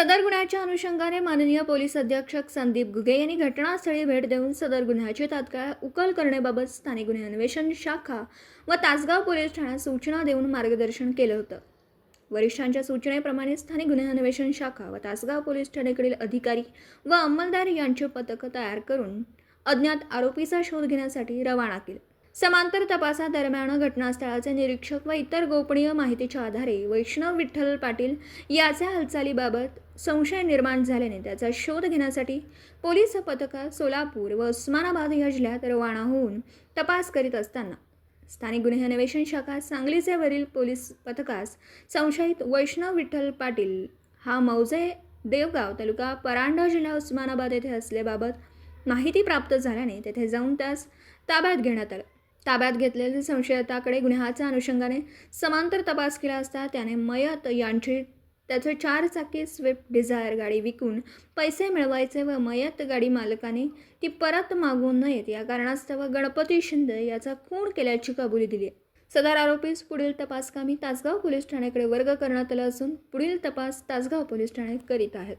सदर गुन्ह्याच्या अनुषंगाने माननीय पोलीस अधीक्षक संदीप गुगे यांनी घटनास्थळी भेट देऊन सदर गुन्ह्याची तात्काळ उकल करण्याबाबत स्थानिक गुन्हे अन्वेषण शाखा व तासगाव पोलीस ठाण्यात सूचना देऊन मार्गदर्शन केलं होतं. वरिष्ठांच्या सूचनेप्रमाणे स्थानिक गुन्हे अन्वेषण शाखा व तासगाव पोलीस ठाण्याकडील अधिकारी व अंमलदार यांचे पथकं तयार करून अज्ञात आरोपीचा शोध घेण्यासाठी रवाना केले. समांतर तपासादरम्यान घटनास्थळाचे निरीक्षक व इतर गोपनीय माहितीच्या आधारे वैष्णव विठ्ठल पाटील याच्या हालचालीबाबत संशय निर्माण झाल्याने त्याचा शोध घेण्यासाठी पोलीस पथका सोलापूर व उस्मानाबाद या जिल्ह्यात रवाना होऊन तपास करीत असताना स्थानिक गुन्हे अन्वेषण शाखा सांगलीचे वरील पोलीस पथकास संशयित वैष्णव विठ्ठल पाटील हा मौजे देवगाव तालुका परांडा जिल्हा उस्मानाबाद येथे असल्याबाबत माहिती प्राप्त झाल्याने तेथे जाऊन त्यास ताब्यात घेण्यात आलं. ताब्यात घेतलेल्या संशयिताकडे गुन्ह्याच्या अनुषंगाने समांतर तपास केला असता त्याने मयत यांची त्याचे चार चाकी स्विफ्ट डिझायर गाडी विकून पैसे मिळवायचे व मयत गाडी मालकाने ती परत मागवू नयेत. या कारणास्तव गणपती शिंदे याचा खून केल्याची कबुली दिली आहे. सदर आरोपीस पुढील तपासकामी तासगाव पोलीस ठाण्याकडे वर्ग करण्यात आला असून पुढील तपास तासगाव पोलीस ठाणे करीत आहेत.